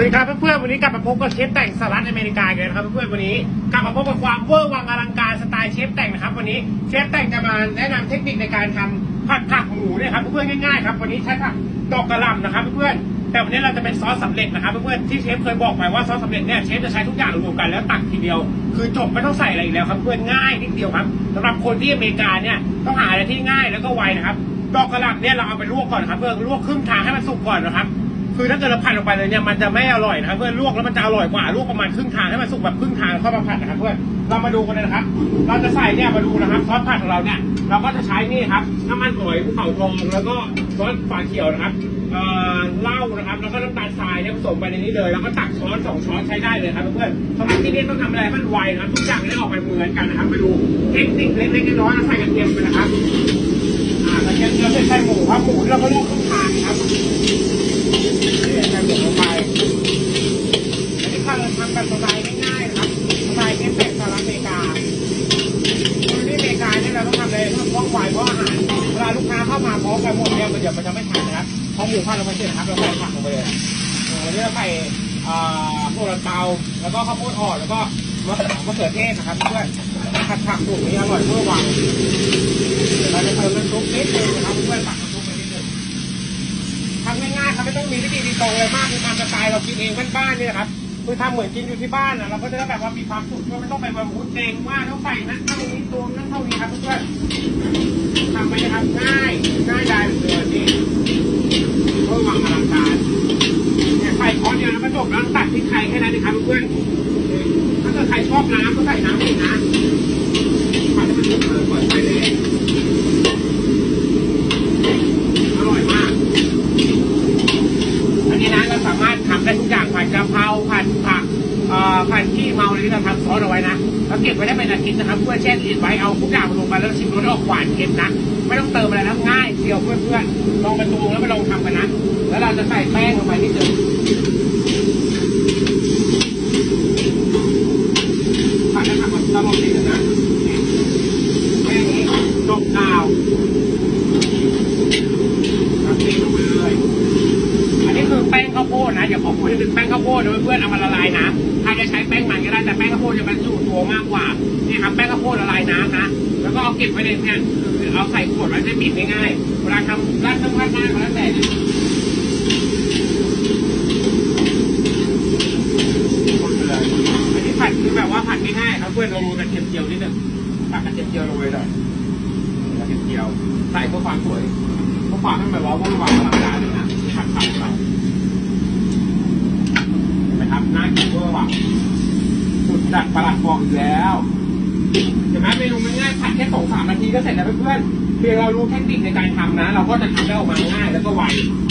วัสดีครับเพื่อนๆวันนี้กลับมาพบกับเชฟแต่งสหรัฐอเมริกากันนะครับเพื่อนๆวันนี้กลับมาพบกับความเวอร์วังอลังการสไตล์เชฟแต่งนะครับ วันนี้เชฟแต่งจะมาแนะนำเทคนิคในการทำผัดผักหมูเนี่ยครับเพื่อนๆง่ายๆครับวันนี้ใช้ผักดอกกระหล่ำนะครับเพื่อนๆแต่วันนี้เราจะเป็นซอสสำเร็จนะครับเพื่อนๆที่เชฟเคยบอกไปว่าซอสสำเร็จเนี่ยเชฟจะใช้ทุกอย่างรวมกันแล้วตักทีเดียว คือจบไม่ต้องใส่อะไรอีกแล้วครับเพื่อนง่ายนิดเดียวครับสำหรับคนที่อเมริกาเนี่ยต้องหาอะไรที่ง่ายแล้วก็ไวนะครับดอกกระหล่ำเนี่ยเราเอาไปลวกก่อนครับเพื่อนลวกครึ่งทางให้มันสุกก่อนนะครับ คือถ้าเกิดเราผัดลงไปเลยเนี่ยมันจะไม่อร่อยนะครับเพื่อนลวกแล้วมันจะอร่อยกว่าลวกประมาณครึ่งทางให้มันสุกแบบครึ่งทางเข้ามาผัดนะครับเพื่อนเรามาดูกันเลยนะครับ เราจะใส่เนี่ยมาดูนะครับซอสผัดของเราเนี่ยเราก็จะใช้นี่ครับน้ำมันหอยภูเขาทองแล้วก็ซอสฝาเขียวนะครับเออเหล้านะครับแล้วก็น้ำตาลทรายเนี่ยผสมไปในนี้เลยแล้วก็ตักช้อนสองช้อนใช้ได้เลยครับเพื่อนสำหรับที่นี่ต้องทำอะไรมันไวนะครับทุกอย่างจะได้ออกมาเหมือนกันนะครับมาดูเทคนิคเล็กๆน้อยๆใส่กระเทียมไปนะครับอ่ากระเทียมเราจะใส่หมูครับหมูเราก็ลวกครึ่งทางครับ มาพร้อมกันหมดเนี่ยมันเดี๋ยวมันจะไม่ทันนะครับพอหมูผัดลงไปเสร็จครับเราใส่ผักลงไปเลยเออวันนี้เราใส่อ่าพวกเราเตาแล้วก็ข้าวโพดอ่อนแล้วก็มะเขือเทศนะครับเพื่อนผัดผักสูตรนี้อร่อยเมื่อวังเดี๋ยวเราจะเติมน้ำซุปนิดนึงนะครับเพื่อนตักน้ำซุปไปนิดนึงทำง่ายๆครับไม่ต้องมีวิธีดีตรงเลยมากคือทำสไตล์เรากินเองบ้านๆนี่นะครับคือทำเหมือนกินอยู่ที่บ้านนะเราก็จะได้แบบว่ามีความสุขก็ไม่ต้องไปบรรพุเองว่าต้องใส่นั้นเท่านี้ตัวนั้นเท่านี้ครับเพื่อนๆทำไปนะครับง่ายง่ายได้เลยนี่เพื่อวางอลังการเนี่ยใส่ช้อนเดียวแล้วก็จบแล้ว ตัดพริกไทยแค่นั้นเองครับเพื่อนๆถ้าเกิดใครชอบน้ำก็ใส่น้ำอีกนะผัดให้มันสุกเลยเปิดไฟเลยอร่อยมาก อันนี้นะเราสามารถทำได้ทุกอย่างผัดกะเพราผัดผักอ่อผัดขี้เมาอะไรที่เราทำซอสเอาไว้นะแล้วเก็บไว้ได้เป็นอาทิตย์นะครับเพื่อแช่ตู้เย็นไว้เอาทุกอย่างมาลงไปแล้วชิมรสออกหวานเค็มนะไม่ต้องเติมอะไรแล้วง่ายเดียวเพื่อนๆลองไปตวงแล้วไปลองทำกันนะแล้วเราจะใส่แป้งลงไปนิดนึงผัดให้ผักมันตลอดดีนะแค่นี้จบข่าวตักเทลงไปเลย อันนี้คือแป้งข้าวโพ ดนะอย่าขอพูดถึงแป้งข้าวโพดนะเพื่อนเอามาละลายนะใครจะใช้แป้งมันก็ได้แต่แป้งข้าวโพดจะบรรจุตัวมากกว่านี่ครับแป้งข้าวโพดละลายน้ำนะแล้วก็เอาเก็บไว้ในเนี่ยคือเอาใส่ขวดไว้จะบีบง่ายๆเวลาทำร้านน้ำราดหน้าก็แล้วแต่เนี่ยหมดเลยอันนี้ผัดคือแบบว่าผัดง่ายๆครับเพื่อนเราโรยกระเทียมเจียวนิดนึงตักกระเทียมเจียวลงไปเลยกระเทียมเจียวใส่เพื่อความสวยเพื่อความให้มันแบบว่าว่องไวอลังการเลยนะผัดผัดไป นะครับน่ากินเวอร์ว่ะ ดจัดประหลัดบอกอีกแล้วเห็นไหมเมนูมันง่ายผัดแค่สองสามนาทีก็เสร็จแล้วเพื่อนเพียงเรารู้เทคนิคในการทำนะ เราก็จะทำได้ออกมาง่ายแล้วก็ไว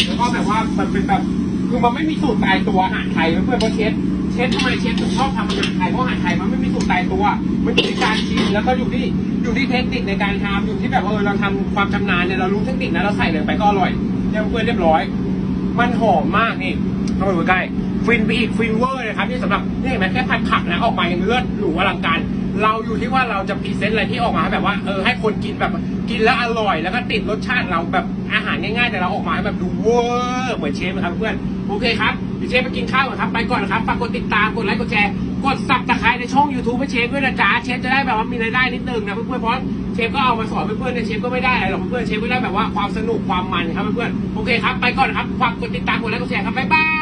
แล้วก็แบบว่ามันเป็นแบบคือมันไม่มีสูตรตายตัวอาหารไทยเพื่อนเพราะเชฟเชฟทำไมเชฟถึงชอบทำอาหารไทยเพราะอาหารไทยมันไม่มีสูตรตายตัว มันอยู่ที่การชิมแล้วก็อยู่ที่อยู่ที่เทคนิคในการทำอยู่ที่แบบว่าเออเราทำความชำนาญเนี่ยเรารู้เทคนิคนะเราใส่เลยไปก็อร่อยเนี่ยเพื่อนเรียบร้อย มันหอมมากนี่เข้าไปดูใกล้ ฟินไปอีกฟินเวอร์เลยครับนี่สำหรับนี่เห็นไหมแค่ผัดผักนะออกมายังเลือดหรูอลังการเราอยู่ที่ว่าเราจะพรีเซนต์อะไรที่ออกมาแบบว่าเออให้คนกินแบบกินแล้วอร่อย แล้วก็ติดรสชาติเราแบบอาหารง่ายๆ แต่เราออกมาให้แบบดูเวอร์เหมือนเชฟนะครับเพื่อนโอเคครับเดี๋ยวเชฟไปกินข้าวก่อนครับไปก่อนนะครับฝากกดติดตามกดไลค์กดแชร์กดซับสไครต์ในช่อง YouTube ให้เชฟด้วยนะจ๊ะเชฟจะได้แบบว่ามีรายได้นิดนึงนะเพื่อนๆเพราะเชฟก็เอามาสอนเพื่อนๆเนี่ยเชฟก็ไม่ได้อะไรหรอกเพื่อนๆเชฟก็ได้แบบว่าความสนุกความมันครับเพื่อนๆโอเคครับไปก่อนครับฝากกดติดตามกดไลค์กดแชร์ครับบ๊ายบาย